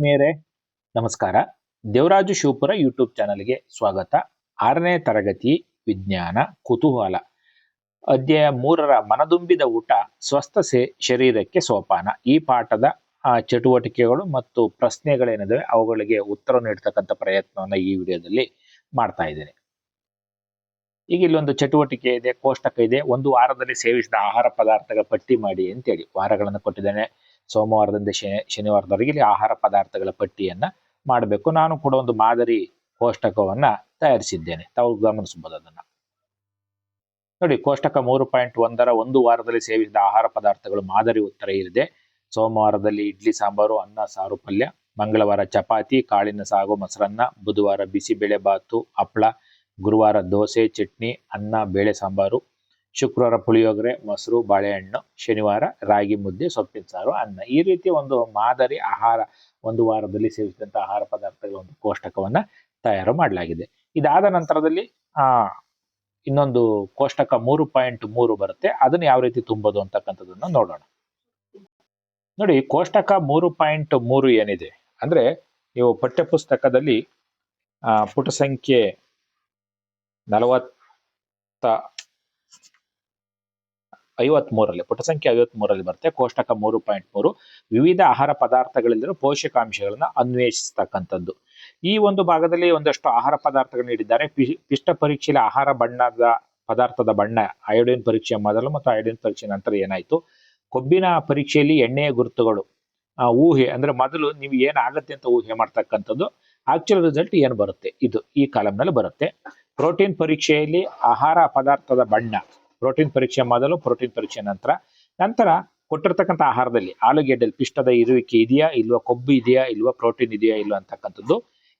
ಆತ್ಮೀಯರೇ ನಮಸ್ಕಾರ. ದೇವರಾಜು ಶಿವಪುರ ಯೂಟ್ಯೂಬ್ ಚಾನಲ್ಗೆ ಸ್ವಾಗತ. ಆರನೇ ತರಗತಿ ವಿಜ್ಞಾನ ಕುತೂಹಲ. ಅಧ್ಯಾಯ ಮೂರರ ಮನದುಂಬಿದ ಊಟ ಸ್ವಸ್ಥ ಶರೀರಕ್ಕೆ ಸೋಪಾನ. ಈ ಪಾಠದ ಚಟುವಟಿಕೆಗಳು ಮತ್ತು ಪ್ರಶ್ನೆಗಳೇನಿದಾವೆ ಅವುಗಳಿಗೆ ಉತ್ತರ ನೀಡ್ತಕ್ಕಂಥ ಪ್ರಯತ್ನವನ್ನು ಈ ವಿಡಿಯೋದಲ್ಲಿ ಮಾಡ್ತಾ ಇದ್ದೇನೆ. ಈಗ ಇಲ್ಲೊಂದು ಚಟುವಟಿಕೆ ಇದೆ, ಕೋಷ್ಟಕ ಇದೆ. ಒಂದು ವಾರದಲ್ಲಿ ಸೇವಿಸಿದ ಆಹಾರ ಪದಾರ್ಥಗಳ ಪಟ್ಟಿ ಮಾಡಿ ಅಂತೇಳಿ ವಾರಗಳನ್ನು ಕೊಟ್ಟಿದ್ದೇನೆ. ಸೋಮವಾರದಿಂದ ಶನಿ, ಶನಿವಾರದವರೆಗೆ ಇಲ್ಲಿ ಆಹಾರ ಪದಾರ್ಥಗಳ ಪಟ್ಟಿಯನ್ನು ಮಾಡಬೇಕು. ನಾನು ಕೂಡ ಒಂದು ಮಾದರಿ ಕೋಷ್ಟಕವನ್ನು ತಯಾರಿಸಿದ್ದೇನೆ. ತಾವು ಗಮನಿಸಬಹುದು ಅದನ್ನು. ನೋಡಿ, ಕೋಷ್ಟಕ ಮೂರು ಪಾಯಿಂಟ್ ಒಂದರ ಒಂದು ವಾರದಲ್ಲಿ ಸೇವಿಸಿದ ಆಹಾರ ಪದಾರ್ಥಗಳು ಮಾದರಿ ಉತ್ತರ ಇರಿದೆ ಸೋಮವಾರದಲ್ಲಿ ಇಡ್ಲಿ, ಸಾಂಬಾರು, ಅನ್ನ, ಸಾರು, ಪಲ್ಯ, ಮಂಗಳವಾರ ಚಪಾತಿ, ಕಾಳಿನ ಸಾಗು, ಮೊಸರನ್ನ, ಬುಧವಾರ ಬಿಸಿಬೇಳೆ ಬಾತು ಹಪ್ಪಳ ಗುರುವಾರ ದೋಸೆ, ಚಟ್ನಿ, ಅನ್ನ, ಬೇಳೆ, ಸಾಂಬಾರು ಶುಕ್ರವಾರ ಪುಳಿಯೋಗರೆ, ಮೊಸರು, ಬಾಳೆಹಣ್ಣು, ಶನಿವಾರ ರಾಗಿ ಮುದ್ದೆ, ಸೊಪ್ಪಿನ ಸಾರು, ಅನ್ನ. ಈ ರೀತಿ ಒಂದು ಮಾದರಿ ಆಹಾರ ಒಂದು ವಾರದಲ್ಲಿ ಸೇವಿಸಿದಂಥ ಆಹಾರ ಪದಾರ್ಥಗಳ ಒಂದು ಕೋಷ್ಟಕವನ್ನ ತಯಾರು ಮಾಡಲಾಗಿದೆ. ಇದಾದ ನಂತರದಲ್ಲಿ, ಆ, ಇನ್ನೊಂದು ಕೋಷ್ಟಕ ಮೂರು ಪಾಯಿಂಟ್ ಮೂರು ಬರುತ್ತೆ. ಅದನ್ನ ಯಾವ ರೀತಿ ತುಂಬೋದು ಅಂತಕ್ಕಂಥದ್ದನ್ನ ನೋಡೋಣ. ನೋಡಿ, ಕೋಷ್ಟಕ ಮೂರು ಪಾಯಿಂಟ್ ಮೂರು ಏನಿದೆ? ಅಂದ್ರೆ, ನೀವು ಪಠ್ಯಪುಸ್ತಕದಲ್ಲಿ ಪುಟ ಸಂಖ್ಯೆ ನಲವತ್ತ ಐವತ್ ಮೂರಲ್ಲಿ ಪುಟ ಸಂಖ್ಯೆ ಐವತ್ ಮೂರಲ್ಲಿ ಬರುತ್ತೆ. ಕೋಷ್ಟಕ ಮೂರು ಪಾಯಿಂಟ್ ಮೂರು, ವಿವಿಧ ಆಹಾರ ಪದಾರ್ಥಗಳಲ್ಲಿರೋ ಪೋಷಕಾಂಶಗಳನ್ನ ಅನ್ವೇಷಿಸ್ತಕ್ಕಂಥದ್ದು. ಈ ಒಂದು ಭಾಗದಲ್ಲಿ ಒಂದಷ್ಟು ಆಹಾರ ಪದಾರ್ಥಗಳನ್ನ ನೀಡಿದ್ದಾರೆ. ಪಿಷ್ಟ ಪರೀಕ್ಷೆಯಲ್ಲಿ ಆಹಾರ ಬಣ್ಣದ ಪದಾರ್ಥದ ಬಣ್ಣ, ಅಯೋಡಿನ್ ಪರೀಕ್ಷೆ ಮೊದಲು ಮತ್ತು ಅಯೋಡಿನ್ ಪರೀಕ್ಷೆ ನಂತರ ಏನಾಯ್ತು? ಕೊಬ್ಬಿನ ಪರೀಕ್ಷೆಯಲ್ಲಿ ಎಣ್ಣೆಯ ಗುರುತುಗಳು ಊಹೆ, ಅಂದ್ರೆ ಮೊದಲು ನೀವು ಏನಾಗುತ್ತೆ ಅಂತ ಊಹೆ ಮಾಡ್ತಕ್ಕಂಥದ್ದು ಆಕ್ಚುಲ್ ರಿಸಲ್ಟ್ ಏನು ಬರುತ್ತೆ? ಇದು ಈ ಕಾಲಂನಲ್ಲಿ ಬರುತ್ತೆ. ಪ್ರೋಟೀನ್ ಪರೀಕ್ಷೆಯಲ್ಲಿ ಆಹಾರ ಪದಾರ್ಥದ ಬಣ್ಣ ಪ್ರೋಟೀನ್ ಪರೀಕ್ಷೆ ಮೊದಲು ಪ್ರೋಟೀನ್ ಪರೀಕ್ಷೆ ನಂತರ. ನಂತರ ಕೊಟ್ಟಿರ್ತಕ್ಕಂಥ ಆಹಾರದಲ್ಲಿ ಆಲೂಗೆಡ್ಡೆಲಿ ಪಿಷ್ಟದ ಇರುವಿಕೆ ಇದೆಯಾ, ಇಲ್ವಾ, ಕೊಬ್ಬು ಇದೆಯಾ, ಇಲ್ವಾ, ಪ್ರೋಟೀನ್ ಇದೆಯಾ, ಇಲ್ವಾ ಅಂತಕ್ಕಂಥದ್ದು.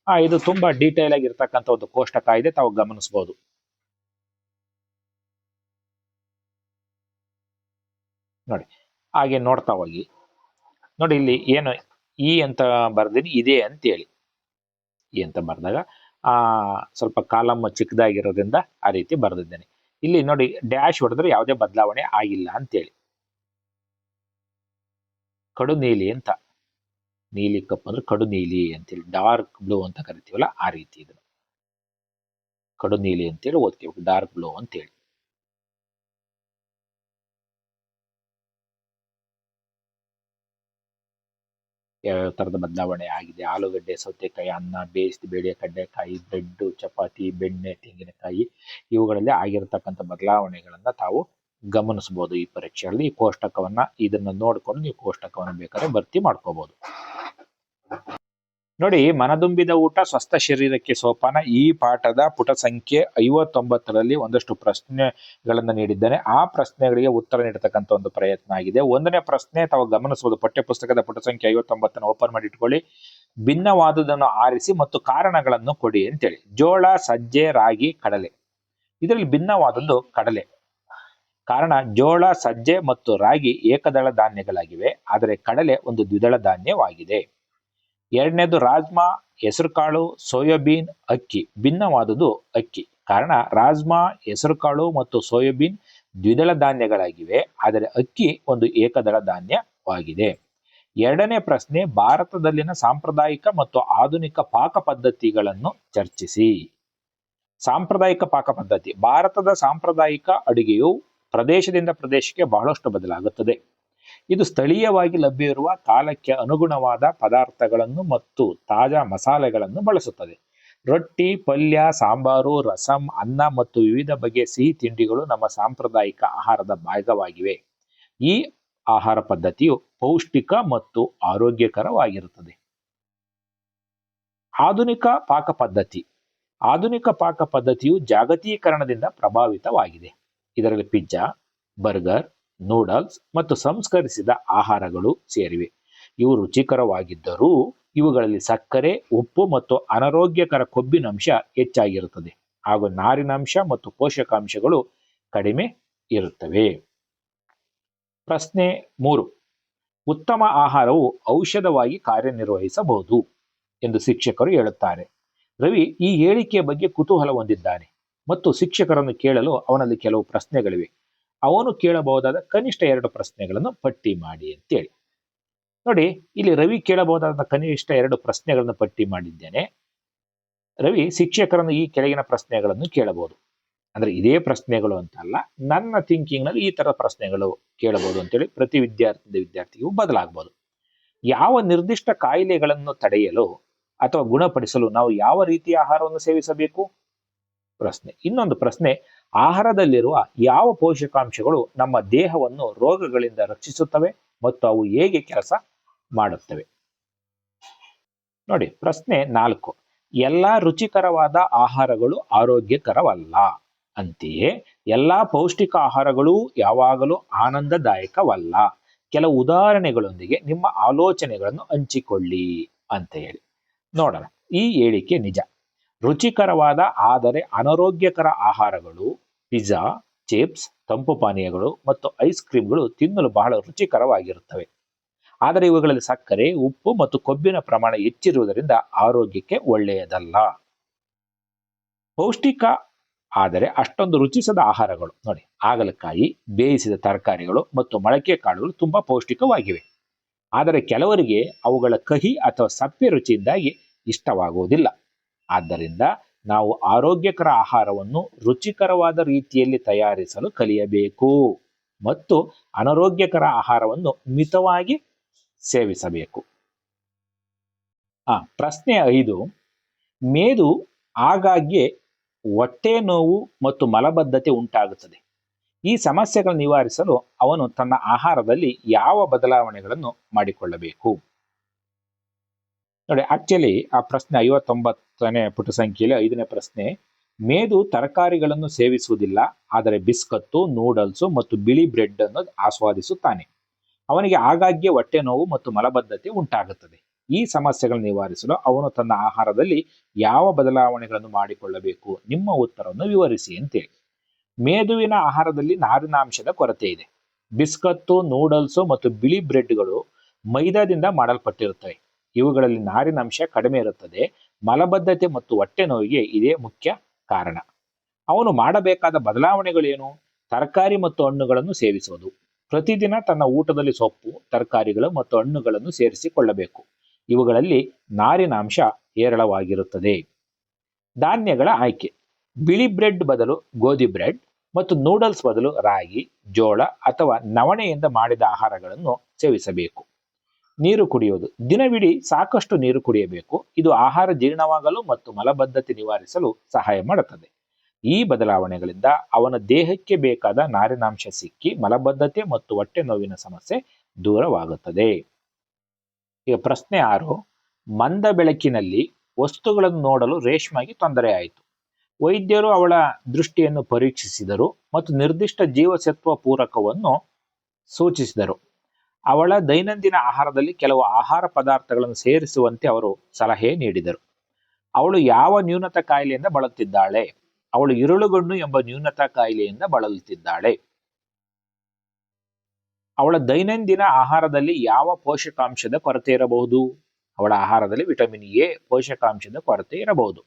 ಇದು ತುಂಬಾ ಡೀಟೇಲ್ ಆಗಿರ್ತಕ್ಕಂಥ ಒಂದು ಕೋಷ್ಟಕ ಇದೆ ತಾವು ಗಮನಿಸಬಹುದು ನೋಡಿ, ಹಾಗೆ ನೋಡ್ತಾ ಹೋಗಿ. ನೋಡಿ, ಇಲ್ಲಿ ಏನು ಈ ಅಂತ ಬರ್ದೀನಿ, ಇದೆ ಅಂತೇಳಿ ಈ ಅಂತ ಬರೆದಾಗ, ಆ, ಸ್ವಲ್ಪ ಕಾಲಮ್ ಚಿಕ್ಕದಾಗಿರೋದ್ರಿಂದ ಆ ರೀತಿ ಬರೆದಿದ್ದೇನೆ. ಇಲ್ಲಿ ನೋಡಿ ಡ್ಯಾಶ್ ಹೊಡೆದ್ರೆ ಯಾವುದೇ ಬದಲಾವಣೆ ಆಗಿಲ್ಲ ಅಂತೇಳಿ. ಕಡು ನೀಲಿ ಅಂತ. ನೀಲಿ ಕಪ್ ಅಂದ್ರೆ ಕಡು ನೀಲಿ ಅಂತೇಳಿ. ಡಾರ್ಕ್ ಬ್ಲೂ ಅಂತ ಕರಿತೀವಲ್ಲ ಆ ರೀತಿ ಇದು. ಕಡು ನೀಲಿ ಅಂತೇಳಿ ಓದ್ಕೋಬೇಕು. ಡಾರ್ಕ್ ಬ್ಲೂ ಅಂತೇಳಿ. ಯಾವ್ಯಾವ ಥರದ ಬದಲಾವಣೆ ಆಗಿದೆ. ಆಲೂಗಡ್ಡೆ, ಸೌತೆಕಾಯಿ, ಅನ್ನ, ಬೇಯಿಸಿದ ಬೇಳೆ, ಕಡ್ಲೆಕಾಯಿ ಬ್ರೆಡ್ ಚಪಾತಿ, ಬೆಣ್ಣೆ, ತೆಂಗಿನಕಾಯಿ ಇವುಗಳಲ್ಲಿ ಆಗಿರತಕ್ಕಂಥ ಬದಲಾವಣೆಗಳನ್ನ ತಾವು ಗಮನಿಸಬಹುದು ಈ ಪರೀಕ್ಷೆಯಲ್ಲಿ. ಈ ಕೋಷ್ಟಕವನ್ನ ಇದನ್ನ ನೋಡ್ಕೊಂಡು ನೀವು ಕೋಷ್ಟಕವನ್ನ ಬೇಕಾದ್ರೆ ಭರ್ತಿ ಮಾಡ್ಕೋಬಹುದು. ನೋಡಿ, ಮನದುಂಬಿದ ಊಟ ಸ್ವಸ್ಥ ಶರೀರಕ್ಕೆ ಸೋಪಾನ. ಈ ಪಾಠದ ಪುಟ ಸಂಖ್ಯೆ ಐವತ್ತೊಂಬತ್ತರಲ್ಲಿ ಒಂದಷ್ಟು ಪ್ರಶ್ನೆಗಳನ್ನು ನೀಡಿದ್ದಾನೆ. ಆ ಪ್ರಶ್ನೆಗಳಿಗೆ ಉತ್ತರ ನೀಡತಕ್ಕಂಥ ಒಂದು ಪ್ರಯತ್ನ ಆಗಿದೆ. ಒಂದನೇ ಪ್ರಶ್ನೆ, ತಾವು ಗಮನಿಸಬಹುದು, ಪಠ್ಯಪುಸ್ತಕದ ಪುಟ ಸಂಖ್ಯೆ ಐವತ್ತೊಂಬತ್ತನ್ನು ಓಪನ್ ಮಾಡಿ ಇಟ್ಕೊಳ್ಳಿ ಭಿನ್ನವಾದುದನ್ನು ಆರಿಸಿ ಮತ್ತು ಕಾರಣಗಳನ್ನು ಕೊಡಿ ಅಂತೇಳಿ. ಜೋಳ, ಸಜ್ಜೆ, ರಾಗಿ, ಕಡಲೆ. ಇದರಲ್ಲಿ ಭಿನ್ನವಾದದ್ದು ಕಡಲೆ. ಕಾರಣ, ಜೋಳ, ಸಜ್ಜೆ ಮತ್ತು ರಾಗಿ ಏಕದಳ ಧಾನ್ಯಗಳಾಗಿವೆ. ಆದರೆ ಕಡಲೆ ಒಂದು ದ್ವಿದಳ ಧಾನ್ಯವಾಗಿದೆ. ಎರಡನೇದು ರಾಜ್ಮಾ, ಹೆಸರುಕಾಳು, ಸೋಯಾಬೀನ್, ಅಕ್ಕಿ. ಭಿನ್ನವಾದುದು ಅಕ್ಕಿ. ಕಾರಣ, ರಾಜ್ಮಾ, ಹೆಸರುಕಾಳು ಮತ್ತು ಸೋಯಾಬೀನ್ ದ್ವಿದಳ ಧಾನ್ಯಗಳಾಗಿವೆ. ಆದರೆ ಅಕ್ಕಿ ಒಂದು ಏಕದಳ ಧಾನ್ಯವಾಗಿದೆ. ಎರಡನೇ ಪ್ರಶ್ನೆ, ಭಾರತದಲ್ಲಿನ ಸಾಂಪ್ರದಾಯಿಕ ಮತ್ತು ಆಧುನಿಕ ಪಾಕ ಪದ್ಧತಿಗಳನ್ನು ಚರ್ಚಿಸಿ. ಸಾಂಪ್ರದಾಯಿಕ ಪಾಕ ಪದ್ಧತಿ. ಭಾರತದ ಸಾಂಪ್ರದಾಯಿಕ ಅಡುಗೆಯು ಪ್ರದೇಶದಿಂದ ಪ್ರದೇಶಕ್ಕೆ ಬಹಳಷ್ಟು ಬದಲಾಗುತ್ತದೆ. ಇದು ಸ್ಥಳೀಯವಾಗಿ ಲಭ್ಯವಿರುವ ಕಾಲಕ್ಕೆ ಅನುಗುಣವಾದ ಪದಾರ್ಥಗಳನ್ನು ಮತ್ತು ತಾಜಾ ಮಸಾಲೆಗಳನ್ನು ಬಳಸುತ್ತದೆ. ರೊಟ್ಟಿ, ಪಲ್ಯ, ಸಾಂಬಾರು, ರಸಂ, ಅನ್ನ ಮತ್ತು ವಿವಿಧ ಬಗೆಯ ಸಿಹಿ ತಿಂಡಿಗಳು ನಮ್ಮ ಸಾಂಪ್ರದಾಯಿಕ ಆಹಾರದ ಭಾಗವಾಗಿವೆ. ಈ ಆಹಾರ ಪದ್ಧತಿಯು ಪೌಷ್ಟಿಕ ಮತ್ತು ಆರೋಗ್ಯಕರವಾಗಿರುತ್ತದೆ. ಆಧುನಿಕ ಪಾಕ ಪದ್ಧತಿ. ಆಧುನಿಕ ಪಾಕ ಪದ್ಧತಿಯು ಜಾಗತೀಕರಣದಿಂದ ಪ್ರಭಾವಿತವಾಗಿದೆ. ಇದರಲ್ಲಿ ಪಿಜ್ಜಾ, ಬರ್ಗರ್ ನೂಡಲ್ಸ್ ಮತ್ತು ಸಂಸ್ಕರಿಸಿದ ಆಹಾರಗಳು ಸೇರಿವೆ. ಇವು ರುಚಿಕರವಾಗಿದ್ದರೂ ಇವುಗಳಲ್ಲಿ ಸಕ್ಕರೆ, ಉಪ್ಪು ಮತ್ತು ಅನಾರೋಗ್ಯಕರ ಕೊಬ್ಬಿನಂಶ ಹೆಚ್ಚಾಗಿರುತ್ತದೆ. ಹಾಗೂ ನಾರಿನಾಂಶ ಮತ್ತು ಪೋಷಕಾಂಶಗಳು ಕಡಿಮೆ ಇರುತ್ತವೆ. ಪ್ರಶ್ನೆ ಮೂರು. ಉತ್ತಮ ಆಹಾರವು ಔಷಧವಾಗಿ ಕಾರ್ಯನಿರ್ವಹಿಸಬಹುದು ಎಂದು ಶಿಕ್ಷಕರು ಹೇಳುತ್ತಾರೆ. ರವಿ ಈ ಹೇಳಿಕೆಯ ಬಗ್ಗೆ ಕುತೂಹಲ ಹೊಂದಿದ್ದಾನೆ ಮತ್ತು ಶಿಕ್ಷಕರನ್ನು ಕೇಳಲು ಅವನಲ್ಲಿ ಕೆಲವು ಪ್ರಶ್ನೆಗಳಿವೆ. ಅವನು ಕೇಳಬಹುದಾದ ಕನಿಷ್ಠ ಎರಡು ಪ್ರಶ್ನೆಗಳನ್ನು ಪಟ್ಟಿ ಮಾಡಿ ಅಂತೇಳಿ. ನೋಡಿ, ಇಲ್ಲಿ ರವಿ ಕೇಳಬಹುದಾದ ಕನಿಷ್ಠ ಎರಡು ಪ್ರಶ್ನೆಗಳನ್ನು ಪಟ್ಟಿ ಮಾಡಿದ್ದೇನೆ. ರವಿ, ಶಿಕ್ಷಕರನ್ನು ಈ ಕೆಳಗಿನ ಪ್ರಶ್ನೆಗಳನ್ನು ಕೇಳಬಹುದು. ಅಂದ್ರೆ ಇದೇ ಪ್ರಶ್ನೆಗಳು ಅಂತಲ್ಲ, ನನ್ನ ಥಿಂಕಿಂಗ್ನಲ್ಲಿ ಈ ತರ ಪ್ರಶ್ನೆಗಳು ಕೇಳಬಹುದು ಅಂತೇಳಿ ಪ್ರತಿ ವಿದ್ಯಾರ್ಥಿಯಿಂದ ವಿದ್ಯಾರ್ಥಿಗೂ ಬದಲಾಗಬಹುದು. ಯಾವ ನಿರ್ದಿಷ್ಟ ಕಾಯಿಲೆಗಳನ್ನು ತಡೆಯಲು ಅಥವಾ ಗುಣಪಡಿಸಲು ನಾವು ಯಾವ ರೀತಿಯ ಆಹಾರವನ್ನು ಸೇವಿಸಬೇಕು? ಪ್ರಶ್ನೆ. ಇನ್ನೊಂದು ಪ್ರಶ್ನೆ, ಆಹಾರದಲ್ಲಿರುವ ಯಾವ ಪೋಷಕಾಂಶಗಳು ನಮ್ಮ ದೇಹವನ್ನು ರೋಗಗಳಿಂದ ರಕ್ಷಿಸುತ್ತವೆ ಮತ್ತು ಅವು ಹೇಗೆ ಕೆಲಸ ಮಾಡುತ್ತವೆ? ನೋಡಿ, ಪ್ರಶ್ನೆ ನಾಲ್ಕು. ಎಲ್ಲಾ ರುಚಿಕರವಾದ ಆಹಾರಗಳು ಆರೋಗ್ಯಕರವಲ್ಲ. ಅಂತೆಯೇ, ಎಲ್ಲಾ ಪೌಷ್ಟಿಕ ಆಹಾರಗಳು ಯಾವಾಗಲೂ ಆನಂದದಾಯಕವಲ್ಲ. ಕೆಲವು ಉದಾಹರಣೆಗಳೊಂದಿಗೆ ನಿಮ್ಮ ಆಲೋಚನೆಗಳನ್ನು ಹಂಚಿಕೊಳ್ಳಿ ಅಂತ ಹೇಳಿ. ನೋಡೋಣ. ಈ ಹೇಳಿಕೆ ನಿಜ. ರುಚಿಕರವಾದ, ಆದರೆ ಅನಾರೋಗ್ಯಕರ ಆಹಾರಗಳು, ಪಿಜ್ಜಾ, ಚಿಪ್ಸ್, ತಂಪು ಪಾನೀಯಗಳು ಮತ್ತು ಐಸ್ ಕ್ರೀಮ್ಗಳು ತಿನ್ನಲು ಬಹಳ ರುಚಿಕರವಾಗಿರುತ್ತವೆ. ಆದರೆ ಇವುಗಳಲ್ಲಿ ಸಕ್ಕರೆ, ಉಪ್ಪು ಮತ್ತು ಕೊಬ್ಬಿನ ಪ್ರಮಾಣ ಹೆಚ್ಚಿರುವುದರಿಂದ ಆರೋಗ್ಯಕ್ಕೆ ಒಳ್ಳೆಯದಲ್ಲ. ಪೌಷ್ಟಿಕ, ಆದರೆ ಅಷ್ಟೊಂದು ರುಚಿಸದ ಆಹಾರಗಳು. ನೋಡಿ, ಹಾಗಲಕಾಯಿ, ಬೇಯಿಸಿದ ತರಕಾರಿಗಳು ಮತ್ತು ಮೊಳಕೆ ಕಾಳುಗಳು ತುಂಬಾ ಪೌಷ್ಟಿಕವಾಗಿವೆ. ಆದರೆ ಕೆಲವರಿಗೆ ಅವುಗಳ ಕಹಿ ಅಥವಾ ಸಪ್ಪೆ ರುಚಿಯಿಂದಾಗಿ ಇಷ್ಟವಾಗುವುದಿಲ್ಲ. ಆದ್ದರಿಂದ ನಾವು ಆರೋಗ್ಯಕರ ಆಹಾರವನ್ನು ರುಚಿಕರವಾದ ರೀತಿಯಲ್ಲಿ ತಯಾರಿಸಲು ಕಲಿಯಬೇಕು ಮತ್ತು ಅನಾರೋಗ್ಯಕರ ಆಹಾರವನ್ನು ಮಿತವಾಗಿ ಸೇವಿಸಬೇಕು. ಆ, ಪ್ರಶ್ನೆ ಐದು. ಮೇದು ಆಗಾಗ್ಗೆ ಹೊಟ್ಟೆ ನೋವು ಮತ್ತು ಮಲಬದ್ಧತೆ ಉಂಟಾಗುತ್ತದೆ. ಈ ಸಮಸ್ಯೆಗಳನ್ನು ನಿವಾರಿಸಲು ಅವನು ತನ್ನ ಆಹಾರದಲ್ಲಿ ಯಾವ ಬದಲಾವಣೆಗಳನ್ನು ಮಾಡಿಕೊಳ್ಳಬೇಕು? ನೋಡಿ ಆಕ್ಚುಲಿ ಆ ಪ್ರಶ್ನೆ ಐವತ್ತೊಂಬತ್ತನೇ ಪುಟ ಸಂಖ್ಯೆಯಲ್ಲಿ ಐದನೇ ಪ್ರಶ್ನೆ, ಮೇದು ತರಕಾರಿಗಳನ್ನು ಸೇವಿಸುವುದಿಲ್ಲ, ಆದರೆ ಬಿಸ್ಕತ್ತು, ನೂಡಲ್ಸು ಮತ್ತು ಬಿಳಿ ಬ್ರೆಡ್ ಅನ್ನು ಆಸ್ವಾದಿಸುತ್ತಾನೆ. ಅವನಿಗೆ ಆಗಾಗ್ಗೆ ಹೊಟ್ಟೆ ನೋವು ಮತ್ತು ಮಲಬದ್ಧತೆ ಉಂಟಾಗುತ್ತದೆ. ಈ ಸಮಸ್ಯೆಗಳನ್ನು ನಿವಾರಿಸಲು ಅವನು ತನ್ನ ಆಹಾರದಲ್ಲಿ ಯಾವ ಬದಲಾವಣೆಗಳನ್ನು ಮಾಡಿಕೊಳ್ಳಬೇಕು? ನಿಮ್ಮ ಉತ್ತರವನ್ನು ವಿವರಿಸಿ ಅಂತೇಳಿ. ಮೇದುವಿನ ಆಹಾರದಲ್ಲಿ ನಾರಿನಾಂಶದ ಕೊರತೆ ಇದೆ. ಬಿಸ್ಕತ್ತು, ನೂಡಲ್ಸು ಮತ್ತು ಬಿಳಿ ಬ್ರೆಡ್ಗಳು ಮೈದಾದಿಂದ ಮಾಡಲ್ಪಟ್ಟಿರುತ್ತವೆ. ಇವುಗಳಲ್ಲಿ ನಾರಿನಾಂಶ ಕಡಿಮೆ ಇರುತ್ತದೆ. ಮಲಬದ್ಧತೆ ಮತ್ತು ಹೊಟ್ಟೆ ನೋವಿಗೆ ಇದೇ ಮುಖ್ಯ ಕಾರಣ. ಅವನು ಮಾಡಬೇಕಾದ ಬದಲಾವಣೆಗಳೇನು? ತರಕಾರಿ ಮತ್ತು ಹಣ್ಣುಗಳನ್ನು ಸೇವಿಸುವುದು. ಪ್ರತಿದಿನ ತನ್ನ ಊಟದಲ್ಲಿ ಸೊಪ್ಪು, ತರಕಾರಿಗಳು ಮತ್ತು ಹಣ್ಣುಗಳನ್ನು ಸೇರಿಸಿಕೊಳ್ಳಬೇಕು. ಇವುಗಳಲ್ಲಿ ನಾರಿನಾಂಶ ಹೇರಳವಾಗಿರುತ್ತದೆ. ಧಾನ್ಯಗಳ ಆಯ್ಕೆ. ಬಿಳಿ ಬ್ರೆಡ್ ಬದಲು ಗೋಧಿ ಬ್ರೆಡ್ ಮತ್ತು ನೂಡಲ್ಸ್ ಬದಲು ರಾಗಿ, ಜೋಳ ಅಥವಾ ನವಣೆಯಿಂದ ಮಾಡಿದ ಆಹಾರಗಳನ್ನು ಸೇವಿಸಬೇಕು. ನೀರು ಕುಡಿಯುವುದು. ದಿನವಿಡೀ ಸಾಕಷ್ಟು ನೀರು ಕುಡಿಯಬೇಕು. ಇದು ಆಹಾರ ಜೀರ್ಣವಾಗಲು ಮತ್ತು ಮಲಬದ್ಧತೆ ನಿವಾರಿಸಲು ಸಹಾಯ ಮಾಡುತ್ತದೆ. ಈ ಬದಲಾವಣೆಗಳಿಂದ ಅವನ ದೇಹಕ್ಕೆ ಬೇಕಾದ ನಾರಿನಾಂಶ ಸಿಕ್ಕಿ ಮಲಬದ್ಧತೆ ಮತ್ತು ಹೊಟ್ಟೆ ನೋವಿನ ಸಮಸ್ಯೆ ದೂರವಾಗುತ್ತದೆ. ಈಗ ಪ್ರಶ್ನೆ ಆರು. ಮಂದ ಬೆಳಕಿನಲ್ಲಿ ವಸ್ತುಗಳನ್ನು ನೋಡಲು ರೇಷ್ಮೆಗೆ ತೊಂದರೆ ಆಯಿತು. ವೈದ್ಯರು ಅವಳ ದೃಷ್ಟಿಯನ್ನು ಪರೀಕ್ಷಿಸಿದರು ಮತ್ತು ನಿರ್ದಿಷ್ಟ ಜೀವಸತ್ವ ಪೂರಕವನ್ನು ಸೂಚಿಸಿದರು. ಅವಳ ದೈನಂದಿನ ಆಹಾರದಲ್ಲಿ ಕೆಲವು ಆಹಾರ ಪದಾರ್ಥಗಳನ್ನು ಸೇರಿಸುವಂತೆ ಅವರು ಸಲಹೆ ನೀಡಿದರು. ಅವಳು ಯಾವ ನ್ಯೂನತ ಕಾಯಿಲೆಯಿಂದ ಬಳಲುತ್ತಿದ್ದಾಳೆ? ಅವಳು ಇರುಳುಗಣ್ಣು ಎಂಬ ನ್ಯೂನತಾ ಕಾಯಿಲೆಯಿಂದ ಬಳಲುತ್ತಿದ್ದಾಳೆ? ಅವಳ ದೈನಂದಿನ ಆಹಾರದಲ್ಲಿ ಯಾವ ಪೋಷಕಾಂಶದ ಕೊರತೆ ಇರಬಹುದು? ಅವಳ ಆಹಾರದಲ್ಲಿ ವಿಟಮಿನ್ ಎ ಪೋಷಕಾಂಶದ ಕೊರತೆ ಇರಬಹುದು.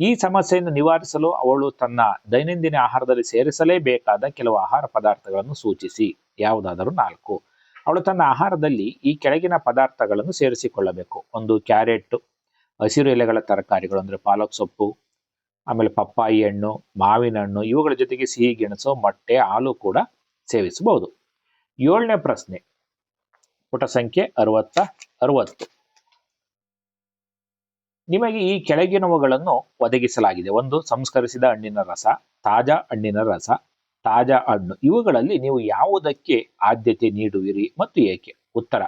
ಈ ಸಮಸ್ಯೆಯನ್ನು ನಿವಾರಿಸಲು ಅವಳು ತನ್ನ ದೈನಂದಿನ ಆಹಾರದಲ್ಲಿ ಸೇರಿಸಲೇಬೇಕಾದ ಕೆಲವು ಆಹಾರ ಪದಾರ್ಥಗಳನ್ನು ಸೂಚಿಸಿ. ಯಾವುದಾದರೂ ನಾಲ್ಕು. ಅವಳು ತನ್ನ ಆಹಾರದಲ್ಲಿ ಈ ಕೆಳಗಿನ ಪದಾರ್ಥಗಳನ್ನು ಸೇರಿಸಿಕೊಳ್ಳಬೇಕು. ಒಂದು ಕ್ಯಾರೆಟ್, ಹಸಿರು ಎಲೆಗಳ ತರಕಾರಿಗಳು ಅಂದ್ರೆ ಪಾಲಕ್ ಸೊಪ್ಪು, ಆಮೇಲೆ ಪಪ್ಪಾಯಿ ಹಣ್ಣು, ಮಾವಿನ ಹಣ್ಣು, ಇವುಗಳ ಜೊತೆಗೆ ಸಿಹಿ, ಗೆಣಸು, ಮೊಟ್ಟೆ, ಹಾಲು ಕೂಡ ಸೇವಿಸಬಹುದು. ಏಳನೇ ಪ್ರಶ್ನೆ, ಪುಟ ಸಂಖ್ಯೆ ಅರವತ್ತ ಅರವತ್ತು. ನಿಮಗೆ ಈ ಕೆಳಗಿನವುಗಳನ್ನು ಒದಗಿಸಲಾಗಿದೆ. ಒಂದು, ಸಂಸ್ಕರಿಸಿದ ಹಣ್ಣಿನ ರಸ, ತಾಜಾ ಹಣ್ಣಿನ ರಸ. ತಾಜಾ ಹಣ್ಣು. ಇವುಗಳಲ್ಲಿ ನೀವು ಯಾವುದಕ್ಕೆ ಆದ್ಯತೆ ನೀಡುವಿರಿ ಮತ್ತು ಏಕೆ? ಉತ್ತರ.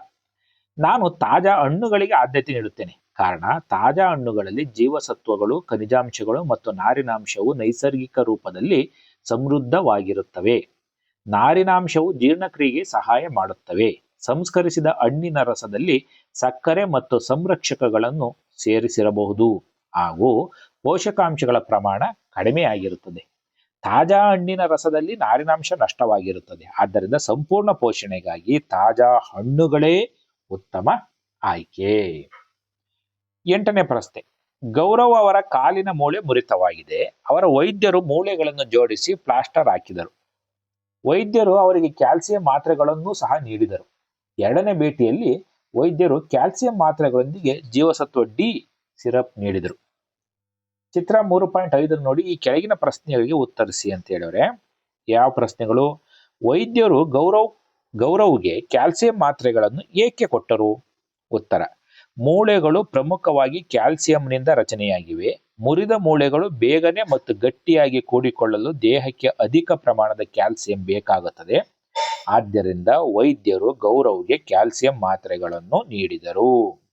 ನಾನು ತಾಜಾ ಹಣ್ಣುಗಳಿಗೆ ಆದ್ಯತೆ ನೀಡುತ್ತೇನೆ. ಕಾರಣ, ತಾಜಾ ಹಣ್ಣುಗಳಲ್ಲಿ ಜೀವಸತ್ವಗಳು, ಖನಿಜಾಂಶಗಳು ಮತ್ತು ನಾರಿನಾಂಶವು ನೈಸರ್ಗಿಕ ರೂಪದಲ್ಲಿ ಸಮೃದ್ಧವಾಗಿರುತ್ತವೆ. ನಾರಿನಾಂಶವು ಜೀರ್ಣಕ್ರಿಯೆಗೆ ಸಹಾಯ ಮಾಡುತ್ತವೆ. ಸಂಸ್ಕರಿಸಿದ ಹಣ್ಣಿನ ರಸದಲ್ಲಿ ಸಕ್ಕರೆ ಮತ್ತು ಸಂರಕ್ಷಕಗಳನ್ನು ಸೇರಿಸಿರಬಹುದು. ಹಾಗೂ ಪೋಷಕಾಂಶಗಳ ಪ್ರಮಾಣ ಕಡಿಮೆಯಾಗಿರುತ್ತದೆ. ತಾಜಾ ಹಣ್ಣಿನ ರಸದಲ್ಲಿ ನಾರಿನಾಂಶ ನಷ್ಟವಾಗಿರುತ್ತದೆ. ಆದ್ದರಿಂದ ಸಂಪೂರ್ಣ ಪೋಷಣೆಗಾಗಿ ತಾಜಾ ಹಣ್ಣುಗಳೇ ಉತ್ತಮ ಆಯ್ಕೆ. ಎಂಟನೇ ಪ್ರಶ್ನೆ. ಗೌರವ್ ಅವರ ಕಾಲಿನ ಮೂಳೆ ಮುರಿತವಾಗಿದೆ. ಅವರ ವೈದ್ಯರು ಮೂಳೆಗಳನ್ನು ಜೋಡಿಸಿ ಪ್ಲಾಸ್ಟರ್ ಹಾಕಿದರು. ವೈದ್ಯರು ಅವರಿಗೆ ಕ್ಯಾಲ್ಸಿಯಂ ಮಾತ್ರೆಗಳನ್ನು ಸಹ ನೀಡಿದರು. ಎರಡನೇ ಭೇಟಿಯಲ್ಲಿ ವೈದ್ಯರು ಕ್ಯಾಲ್ಸಿಯಂ ಮಾತ್ರೆಗಳೊಂದಿಗೆ ಜೀವಸತ್ವ ಡಿ ಸಿರಪ್ ನೀಡಿದರು. ಚಿತ್ರ ಮೂರು ಪಾಯಿಂಟ್ ಐದನ್ನು ನೋಡಿ, ಈ ಕೆಳಗಿನ ಪ್ರಶ್ನೆಗಳಿಗೆ ಉತ್ತರಿಸಿ ಅಂತ ಹೇಳಿದ್ರೆ ಯಾವ ಪ್ರಶ್ನೆಗಳು? ವೈದ್ಯರು ಗೌರವ್, ಗೌರವ್ಗೆ ಕ್ಯಾಲ್ಸಿಯಂ ಮಾತ್ರೆಗಳನ್ನು ಏಕೆ ಕೊಟ್ಟರು? ಉತ್ತರ, ಮೂಳೆಗಳು ಪ್ರಮುಖವಾಗಿ ಕ್ಯಾಲ್ಸಿಯಂನಿಂದ ರಚನೆಯಾಗಿವೆ. ಮುರಿದ ಮೂಳೆಗಳು ಬೇಗನೆ ಮತ್ತು ಗಟ್ಟಿಯಾಗಿ ಕೂಡಿಕೊಳ್ಳಲು ದೇಹಕ್ಕೆ ಅಧಿಕ ಪ್ರಮಾಣದ ಕ್ಯಾಲ್ಸಿಯಂ ಬೇಕಾಗುತ್ತದೆ. ಆದ್ದರಿಂದ ವೈದ್ಯರು ಗೌರವ್ಗೆ ಕ್ಯಾಲ್ಸಿಯಂ ಮಾತ್ರೆಗಳನ್ನು ನೀಡಿದರು.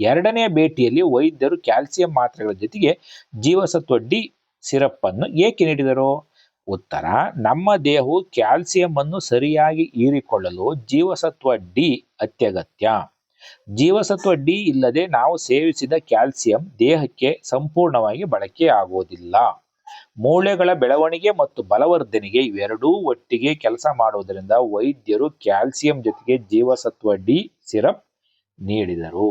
ಎರಡನೇ ಭೇಟಿಯಲ್ಲಿ ವೈದ್ಯರು ಕ್ಯಾಲ್ಸಿಯಂ ಮಾತ್ರೆಗಳ ಜೊತೆಗೆ ಜೀವಸತ್ವ ಡಿ ಸಿರಪ್ ಅನ್ನು ಏಕೆ ನೀಡಿದರು? ಉತ್ತರ, ನಮ್ಮ ದೇಹವು ಕ್ಯಾಲ್ಸಿಯಂ ಅನ್ನು ಸರಿಯಾಗಿ ಹೀರಿಕೊಳ್ಳಲು ಜೀವಸತ್ವ ಡಿ ಅತ್ಯಗತ್ಯ. ಜೀವಸತ್ವ ಡಿ ಇಲ್ಲದೆ ನಾವು ಸೇವಿಸಿದ ಕ್ಯಾಲ್ಸಿಯಂ ದೇಹಕ್ಕೆ ಸಂಪೂರ್ಣವಾಗಿ ಬಳಕೆಯಾಗುವುದಿಲ್ಲ ಮೂಳೆಗಳ ಬೆಳವಣಿಗೆ ಮತ್ತು ಬಲವರ್ಧನೆಗೆ ಇವೆರಡೂ ಒಟ್ಟಿಗೆ ಕೆಲಸ ಮಾಡುವುದರಿಂದ ವೈದ್ಯರು ಕ್ಯಾಲ್ಸಿಯಂ ಜೊತೆಗೆ ಜೀವಸತ್ವ ಡಿ ಸಿರಪ್ ನೀಡಿದರು.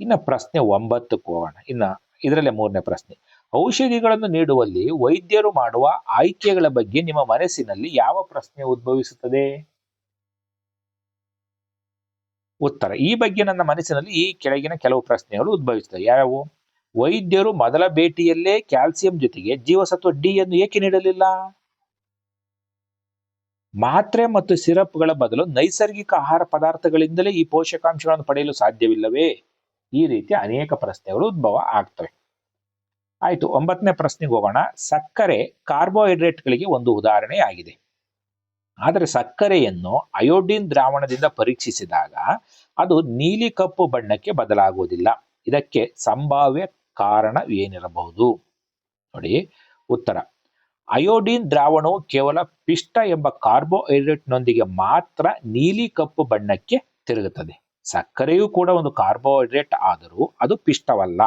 ಇನ್ನು ಪ್ರಶ್ನೆ ಒಂಬತ್ತಕ್ಕೆ ಹೋಗೋಣ ಇನ್ನು ಇದರಲ್ಲೇ ಮೂರನೇ ಪ್ರಶ್ನೆ. ಔಷಧಿಗಳನ್ನು ನೀಡುವಲ್ಲಿ ವೈದ್ಯರು ಮಾಡುವ ಆಯ್ಕೆಗಳ ಬಗ್ಗೆ ನಿಮ್ಮ ಮನಸ್ಸಿನಲ್ಲಿ ಯಾವ ಪ್ರಶ್ನೆ ಉದ್ಭವಿಸುತ್ತದೆ? ಉತ್ತರ. ಈ ಬಗ್ಗೆ ನನ್ನ ಮನಸ್ಸಿನಲ್ಲಿ ಈ ಕೆಳಗಿನ ಕೆಲವು ಪ್ರಶ್ನೆಗಳು ಉದ್ಭವಿಸುತ್ತವೆ. ಯಾವುವು ವೈದ್ಯರು ಮೊದಲ ಭೇಟಿಯಲ್ಲೇ ಕ್ಯಾಲ್ಸಿಯಂ ಜೊತೆಗೆ ಜೀವಸತ್ವ ಡಿ ಅನ್ನು ಏಕೆ ನೀಡಲಿಲ್ಲ? ಮಾತ್ರೆ ಮತ್ತು ಸಿರಪ್ಗಳ ಬದಲು ನೈಸರ್ಗಿಕ ಆಹಾರ ಪದಾರ್ಥಗಳಿಂದಲೇ ಈ ಪೋಷಕಾಂಶಗಳನ್ನು ಪಡೆಯಲು ಸಾಧ್ಯವಿಲ್ಲವೇ? ಈ ರೀತಿ ಅನೇಕ ಪ್ರಶ್ನೆಗಳು ಉದ್ಭವ ಆಗ್ತವೆ. ಆಯ್ತು, ಒಂಬತ್ತನೇ ಪ್ರಶ್ನೆಗೆ ಹೋಗೋಣ. ಸಕ್ಕರೆ ಕಾರ್ಬೋಹೈಡ್ರೇಟ್ಗಳಿಗೆ ಒಂದು ಉದಾಹರಣೆಯಾಗಿದೆ. ಆದರೆ ಸಕ್ಕರೆಯನ್ನು ಅಯೋಡಿನ್ ದ್ರಾವಣದಿಂದ ಪರೀಕ್ಷಿಸಿದಾಗ ಅದು ನೀಲಿ ಕಪ್ಪು ಬಣ್ಣಕ್ಕೆ ಬದಲಾಗುವುದಿಲ್ಲ. ಇದಕ್ಕೆ ಸಂಭಾವ್ಯ ಕಾರಣ ಏನಿರಬಹುದು? ನೋಡಿ, ಉತ್ತರ. ಅಯೋಡಿನ್ ದ್ರಾವಣವು ಕೇವಲ ಪಿಷ್ಟ ಎಂಬ ಕಾರ್ಬೋಹೈಡ್ರೇಟ್ನೊಂದಿಗೆ ಮಾತ್ರ ನೀಲಿ ಕಪ್ಪು ಬಣ್ಣಕ್ಕೆ ತಿರುಗುತ್ತದೆ. ಸಕ್ಕರೆಯೂ ಕೂಡ ಒಂದು ಕಾರ್ಬೋಹೈಡ್ರೇಟ್ ಆದರೂ ಅದು ಪಿಷ್ಟವಲ್ಲ.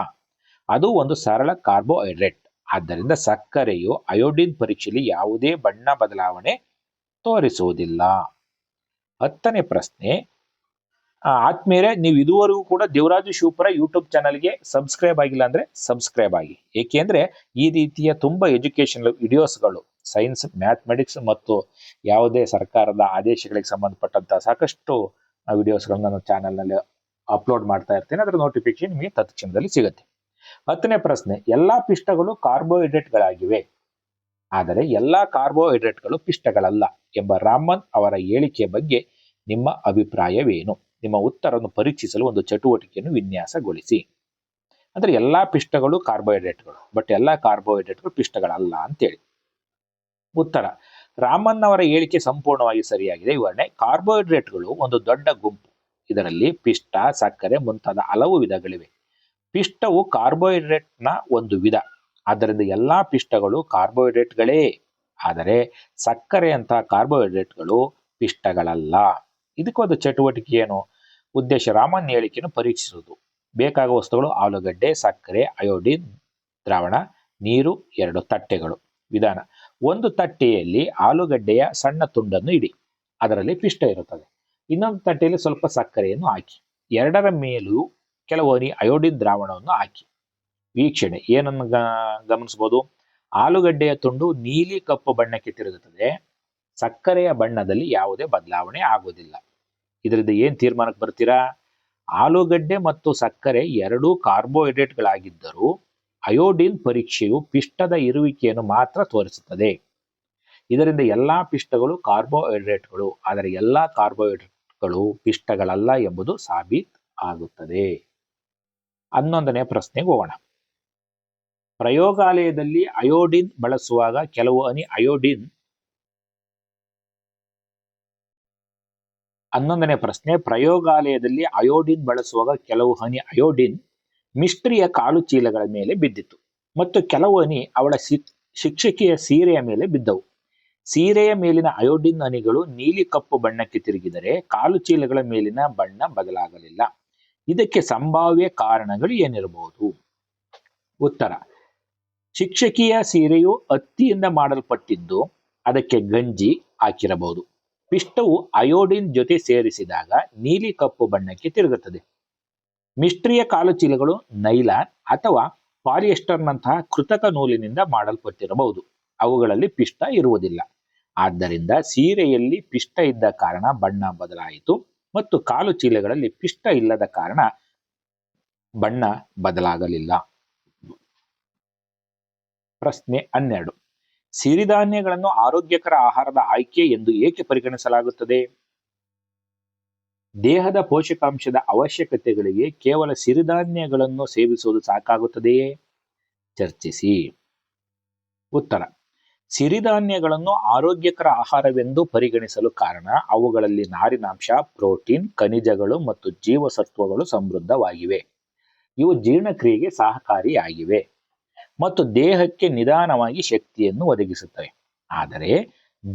ಅದು ಒಂದು ಸರಳ ಕಾರ್ಬೋಹೈಡ್ರೇಟ್ ಆದ್ದರಿಂದ ಸಕ್ಕರೆಯು ಅಯೋಡಿನ್ ಪರೀಕ್ಷೆಯಲ್ಲಿ ಯಾವುದೇ ಬಣ್ಣ ಬದಲಾವಣೆ ತೋರಿಸುವುದಿಲ್ಲ. ಹತ್ತನೇ ಪ್ರಶ್ನೆ ಆದ್ಮೇಲೆ ನೀವು ಇದುವರೆಗೂ ಕೂಡ ದೇವರಾಜು ಶಿವಪುರ ಯೂಟ್ಯೂಬ್ ಚಾನಲ್ಗೆ ಸಬ್ಸ್ಕ್ರೈಬ್ ಆಗಿಲ್ಲ ಅಂದ್ರೆ ಸಬ್ಸ್ಕ್ರೈಬ್ ಆಗಿ. ಏಕೆಂದ್ರೆ ಈ ರೀತಿಯ ತುಂಬಾ ಎಜುಕೇಶನ್ ವಿಡಿಯೋಸ್ಗಳು ಸೈನ್ಸ್ ಮ್ಯಾಥಮೆಟಿಕ್ಸ್ ಮತ್ತು ಯಾವುದೇ ಸರ್ಕಾರದ ಆದೇಶಗಳಿಗೆ ಸಂಬಂಧಪಟ್ಟಂತ ಸಾಕಷ್ಟು ವಿಡಿಯೋಸ್ಗಳನ್ನ ನಾನು ಚಾನಲ್ನಲ್ಲಿ ಅಪ್ಲೋಡ್ ಮಾಡ್ತಾ ಇರ್ತೇನೆ. ಅದರ ನೋಟಿಫಿಕೇಶನ್ ನಿಮಗೆ ತತ್ಕ್ಷಣದಲ್ಲಿ ಸಿಗುತ್ತೆ. ಹತ್ತನೇ ಪ್ರಶ್ನೆ, ಎಲ್ಲಾ ಪಿಷ್ಟಗಳು ಕಾರ್ಬೋಹೈಡ್ರೇಟ್ಗಳಾಗಿವೆ ಆದರೆ ಎಲ್ಲಾ ಕಾರ್ಬೋಹೈಡ್ರೇಟ್ಗಳು ಪಿಷ್ಟಗಳಲ್ಲ ಎಂಬ ರಾಮನ್ ಅವರ ಹೇಳಿಕೆಯ ಬಗ್ಗೆ ನಿಮ್ಮ ಅಭಿಪ್ರಾಯವೇನು? ನಿಮ್ಮ ಉತ್ತರವನ್ನು ಪರೀಕ್ಷಿಸಲು ಒಂದು ಚಟುವಟಿಕೆಯನ್ನು ವಿನ್ಯಾಸಗೊಳಿಸಿ. ಅಂದರೆ ಎಲ್ಲಾ ಪಿಷ್ಟಗಳು ಕಾರ್ಬೋಹೈಡ್ರೇಟ್ಗಳು ಬಟ್ ಎಲ್ಲಾ ಕಾರ್ಬೋಹೈಡ್ರೇಟ್ಗಳು ಪಿಷ್ಟಗಳಲ್ಲ ಅಂತೇಳಿ. ಉತ್ತರ ರಾಮನ್ ಅವರ ಹೇಳಿಕೆ ಸಂಪೂರ್ಣವಾಗಿ ಸರಿಯಾಗಿದೆ. ವಿವರಣೆ, ಕಾರ್ಬೋಹೈಡ್ರೇಟ್ಗಳು ಒಂದು ದೊಡ್ಡ ಗುಂಪು. ಇದರಲ್ಲಿ ಪಿಷ್ಟ, ಸಕ್ಕರೆ ಮುಂತಾದ ಹಲವು ವಿಧಗಳಿವೆ. ಪಿಷ್ಟವು ಕಾರ್ಬೋಹೈಡ್ರೇಟ್ನ ಒಂದು ವಿಧ. ಆದ್ದರಿಂದ ಎಲ್ಲಾ ಪಿಷ್ಟಗಳು ಕಾರ್ಬೋಹೈಡ್ರೇಟ್ಗಳೇ. ಆದರೆ ಸಕ್ಕರೆಯಂತಹ ಕಾರ್ಬೋಹೈಡ್ರೇಟ್ಗಳು ಪಿಷ್ಟಗಳಲ್ಲ. ಇದಕ್ಕೊಂದು ಚಟುವಟಿಕೆ ಏನು? ಉದ್ದೇಶ, ರಾಮನ್ ಹೇಳಿಕೆಯನ್ನು ಪರೀಕ್ಷಿಸುವುದು. ಬೇಕಾಗುವ ವಸ್ತುಗಳು ಆಲೂಗಡ್ಡೆ, ಸಕ್ಕರೆ, ಅಯೋಡಿನ್, ದ್ರಾವಣ, ನೀರು, ಎರಡು ತಟ್ಟೆಗಳು. ವಿಧಾನ ಒಂದು ತಟ್ಟೆಯಲ್ಲಿ ಆಲೂಗಡ್ಡೆಯ ಸಣ್ಣ ತುಂಡನ್ನು ಇಡಿ. ಅದರಲ್ಲಿ ಪಿಷ್ಟ ಇರುತ್ತದೆ. ಇನ್ನೊಂದು ತಟ್ಟೆಯಲ್ಲಿ ಸ್ವಲ್ಪ ಸಕ್ಕರೆಯನ್ನು ಹಾಕಿ. ಎರಡರ ಮೇಲೂ ಕೆಲವು ಹನಿ ಅಯೋಡಿನ್ ದ್ರಾವಣವನ್ನು ಹಾಕಿ. ವೀಕ್ಷಣೆ, ಏನನ್ನು ಗಮನಿಸಬಹುದು ಆಲೂಗಡ್ಡೆಯ ತುಂಡು ನೀಲಿ ಕಪ್ಪು ಬಣ್ಣಕ್ಕೆ ತಿರುಗುತ್ತದೆ ಸಕ್ಕರೆಯ ಬಣ್ಣದಲ್ಲಿ ಯಾವುದೇ ಬದಲಾವಣೆ ಆಗುವುದಿಲ್ಲ. ಇದರಿಂದ ಏನು ತೀರ್ಮಾನಕ್ಕೆ ಬರ್ತೀರಾ? ಆಲೂಗಡ್ಡೆ ಮತ್ತು ಸಕ್ಕರೆ ಎರಡೂ ಕಾರ್ಬೋಹೈಡ್ರೇಟ್ಗಳಾಗಿದ್ದರೂ ಅಯೋಡಿನ್ ಪರೀಕ್ಷೆಯು ಪಿಷ್ಟದ ಇರುವಿಕೆಯನ್ನು ಮಾತ್ರ ತೋರಿಸುತ್ತದೆ. ಇದರಿಂದ ಎಲ್ಲಾ ಪಿಷ್ಟಗಳು ಕಾರ್ಬೋಹೈಡ್ರೇಟ್ಗಳು, ಆದರೆ ಎಲ್ಲ ಕಾರ್ಬೋಹೈಡ್ರೇಟ್ಗಳು ಪಿಷ್ಟಗಳಲ್ಲ ಎಂಬುದು ಸಾಬೀತ್ ಆಗುತ್ತದೆ. ಹನ್ನೊಂದನೇ ಪ್ರಶ್ನೆಗೆ ಹೋಗೋಣ. ಪ್ರಯೋಗಾಲಯದಲ್ಲಿ ಅಯೋಡಿನ್ ಬಳಸುವಾಗ ಕೆಲವು ಹನಿ ಅಯೋಡಿನ್ ಹನ್ನೊಂದನೇ ಪ್ರಶ್ನೆ, ಪ್ರಯೋಗಾಲಯದಲ್ಲಿ ಅಯೋಡಿನ್ ಬಳಸುವಾಗ ಕೆಲವು ಹನಿ ಅಯೋಡಿನ್ ಮಿಸ್ಟ್ರಿಯ ಕಾಲು ಚೀಲಗಳ ಮೇಲೆ ಬಿದ್ದಿತು ಮತ್ತು ಕೆಲವು ಹನಿ ಅವಳ ಶಿಕ್ಷಕಿಯ ಸೀರೆಯ ಮೇಲೆ ಬಿದ್ದವು. ಸೀರೆಯ ಮೇಲಿನ ಅಯೋಡಿನ್ ಅನಿಗಳು ನೀಲಿ ಕಪ್ಪು ಬಣ್ಣಕ್ಕೆ ತಿರುಗಿದರೆ ಕಾಲು ಚೀಲಗಳ ಮೇಲಿನ ಬಣ್ಣ ಬದಲಾಗಲಿಲ್ಲ. ಇದಕ್ಕೆ ಸಂಭಾವ್ಯ ಕಾರಣಗಳು ಏನಿರಬಹುದು? ಉತ್ತರ. ಶಿಕ್ಷಕಿಯ ಸೀರೆಯು ಹತ್ತಿಯಿಂದ ಮಾಡಲ್ಪಟ್ಟಿದ್ದು ಅದಕ್ಕೆ ಗಂಜಿ ಹಾಕಿರಬಹುದು. ಪಿಷ್ಟವು ಅಯೋಡಿನ್ ಜೊತೆ ಸೇರಿಸಿದಾಗ ನೀಲಿ ಕಪ್ಪು ಬಣ್ಣಕ್ಕೆ ತಿರುಗುತ್ತದೆ. ಮಿಸ್ಟ್ರಿಯ ಕಾಲುಚೀಲಗಳು ನೈಲಾನ್ ಅಥವಾ ಪಾಲಿಯೆಸ್ಟರ್ನಂತಹ ಕೃತಕ ನೂಲಿನಿಂದ ಮಾಡಲ್ಪಟ್ಟಿರಬಹುದು. ಅವುಗಳಲ್ಲಿ ಪಿಷ್ಟ ಇರುವುದಿಲ್ಲ. ಆದ್ದರಿಂದ ಸೀರೆಯಲ್ಲಿ ಪಿಷ್ಟ ಇದ್ದ ಕಾರಣ ಬಣ್ಣ ಬದಲಾಯಿತು ಮತ್ತು ಕಾಲು ಚೀಲಗಳಲ್ಲಿ ಪಿಷ್ಟ ಇಲ್ಲದ ಕಾರಣ ಬಣ್ಣ ಬದಲಾಗಲಿಲ್ಲ. ಪ್ರಶ್ನೆ ಹನ್ನೆರಡು. ಸಿರಿಧಾನ್ಯಗಳನ್ನು ಆರೋಗ್ಯಕರ ಆಹಾರದ ಆಯ್ಕೆ ಎಂದು ಏಕೆ ಪರಿಗಣಿಸಲಾಗುತ್ತದೆ? ದೇಹದ ಪೋಷಕಾಂಶದ ಅವಶ್ಯಕತೆಗಳಿಗೆ ಕೇವಲ ಸಿರಿಧಾನ್ಯಗಳನ್ನು ಸೇವಿಸುವುದು ಸಾಕಾಗುತ್ತದೆಯೇ? ಚರ್ಚಿಸಿ. ಉತ್ತರ. ಸಿರಿಧಾನ್ಯಗಳನ್ನು ಆರೋಗ್ಯಕರ ಆಹಾರವೆಂದು ಪರಿಗಣಿಸಲು ಕಾರಣ ಅವುಗಳಲ್ಲಿ ನಾರಿನಾಂಶ, ಪ್ರೋಟೀನ್, ಖನಿಜಗಳು ಮತ್ತು ಜೀವಸತ್ವಗಳು ಸಮೃದ್ಧವಾಗಿವೆ. ಇವು ಜೀರ್ಣಕ್ರಿಯೆಗೆ ಸಹಕಾರಿಯಾಗಿವೆ ಮತ್ತು ದೇಹಕ್ಕೆ ನಿಧಾನವಾಗಿ ಶಕ್ತಿಯನ್ನು ಒದಗಿಸುತ್ತವೆ. ಆದರೆ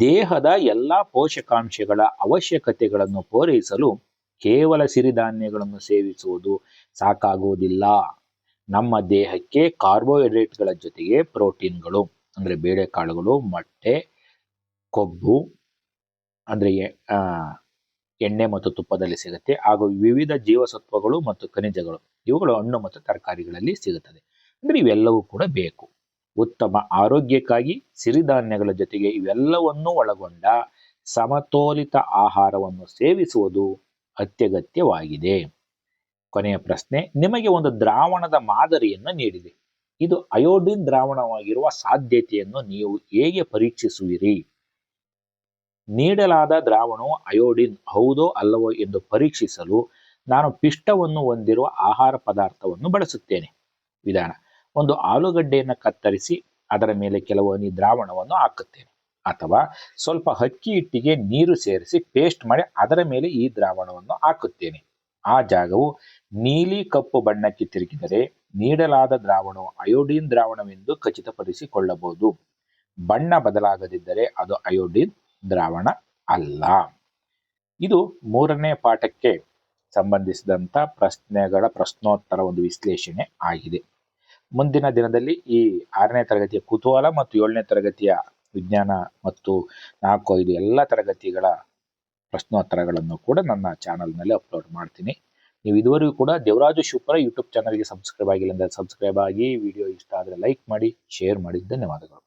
ದೇಹದ ಎಲ್ಲ ಪೋಷಕಾಂಶಗಳ ಅವಶ್ಯಕತೆಗಳನ್ನು ಪೂರೈಸಲು ಕೇವಲ ಸಿರಿಧಾನ್ಯಗಳನ್ನು ಸೇವಿಸುವುದು ಸಾಕಾಗುವುದಿಲ್ಲ. ನಮ್ಮ ದೇಹಕ್ಕೆ ಕಾರ್ಬೋಹೈಡ್ರೇಟ್ಗಳ ಜೊತೆಗೆ ಪ್ರೋಟೀನ್ಗಳು, ಅಂದರೆ ಬೇಳೆಕಾಳುಗಳು, ಮೊಟ್ಟೆ, ಕೊಬ್ಬು, ಅಂದರೆ ಎಣ್ಣೆ ಮತ್ತು ತುಪ್ಪದಲ್ಲಿ ಸಿಗುತ್ತೆ. ಹಾಗೂ ವಿವಿಧ ಜೀವಸತ್ವಗಳು ಮತ್ತು ಖನಿಜಗಳು, ಇವುಗಳು ಹಣ್ಣು ಮತ್ತು ತರಕಾರಿಗಳಲ್ಲಿ ಸಿಗುತ್ತದೆ. ಅಂದರೆ ಇವೆಲ್ಲವೂ ಕೂಡ ಬೇಕು. ಉತ್ತಮ ಆರೋಗ್ಯಕ್ಕಾಗಿ ಸಿರಿಧಾನ್ಯಗಳ ಜೊತೆಗೆ ಇವೆಲ್ಲವನ್ನೂ ಒಳಗೊಂಡ ಸಮತೋಲಿತ ಆಹಾರವನ್ನು ಸೇವಿಸುವುದು ಅತ್ಯಗತ್ಯವಾಗಿದೆ. ಕೊನೆಯ ಪ್ರಶ್ನೆ, ನಿಮಗೆ ಒಂದು ದ್ರಾವಣದ ಮಾದರಿಯನ್ನು ನೀಡಿದೆ. ಇದು ಅಯೋಡಿನ್ ದ್ರಾವಣವಾಗಿರುವ ಸಾಧ್ಯತೆಯನ್ನು ನೀವು ಹೇಗೆ ಪರೀಕ್ಷಿಸುವಿರಿ? ನೀಡಲಾದ ದ್ರಾವಣವು ಅಯೋಡಿನ್ ಹೌದೋ ಅಲ್ಲವೋ ಎಂದು ಪರೀಕ್ಷಿಸಲು ನಾನು ಪಿಷ್ಟವನ್ನು ಹೊಂದಿರುವ ಆಹಾರ ಪದಾರ್ಥವನ್ನು ಬಳಸುತ್ತೇನೆ. ವಿಧಾನ, ಒಂದು ಆಲೂಗಡ್ಡೆಯನ್ನು ಕತ್ತರಿಸಿ ಅದರ ಮೇಲೆ ಕೆಲವು ದ್ರಾವಣವನ್ನು ಹಾಕುತ್ತೇನೆ. ಅಥವಾ ಸ್ವಲ್ಪ ಅಕ್ಕಿ ಹಿಟ್ಟಿಗೆ ನೀರು ಸೇರಿಸಿ ಪೇಸ್ಟ್ ಮಾಡಿ ಅದರ ಮೇಲೆ ಈ ದ್ರಾವಣವನ್ನು ಹಾಕುತ್ತೇನೆ. ಆ ಜಾಗವು ನೀಲಿ ಕಪ್ಪು ಬಣ್ಣಕ್ಕೆ ತಿರುಗಿದರೆ ನೀಡಲಾದ ದ್ರಾವಣವು ಅಯೋಡೀನ್ ದ್ರಾವಣವೆಂದು ಖಚಿತಪಡಿಸಿಕೊಳ್ಳಬಹುದು. ಬಣ್ಣ ಬದಲಾಗದಿದ್ದರೆ ಅದು ಅಯೋಡೀನ್ ದ್ರಾವಣ ಅಲ್ಲ. ಇದು ಮೂರನೇ ಪಾಠಕ್ಕೆ ಸಂಬಂಧಿಸಿದಂಥ ಪ್ರಶ್ನೆಗಳ ಪ್ರಶ್ನೋತ್ತರ ಒಂದು ವಿಶ್ಲೇಷಣೆ ಆಗಿದೆ. ಮುಂದಿನ ದಿನದಲ್ಲಿ ಈ ಆರನೇ ತರಗತಿಯ ಕುತೂಹಲ ಮತ್ತು ಏಳನೇ ತರಗತಿಯ ವಿಜ್ಞಾನ ಮತ್ತು ನಾಲ್ಕು, ಐದು ಎಲ್ಲ ತರಗತಿಗಳ ಪ್ರಶ್ನೋತ್ತರಗಳನ್ನು ಕೂಡ ನನ್ನ ಚಾನಲ್ನಲ್ಲಿ ಅಪ್ಲೋಡ್ ಮಾಡ್ತೀನಿ. ನೀವು ಇದುವರೆಗೂ ಕೂಡ ದೇವರಾಜು ಶಿವಪುರ ಯೂಟ್ಯೂಬ್ ಚಾನಲ್ಗೆ ಸಬ್ಸ್ಕ್ರೈಬ್ ಆಗಿಲ್ಲ ಅಂದರೆ ಸಬ್ಸ್ಕ್ರೈಬ್ ಆಗಿ ವಿಡಿಯೋ ಇಷ್ಟ ಆದರೆ ಲೈಕ್ ಮಾಡಿ ಶೇರ್ ಮಾಡಿ. ಧನ್ಯವಾದಗಳು.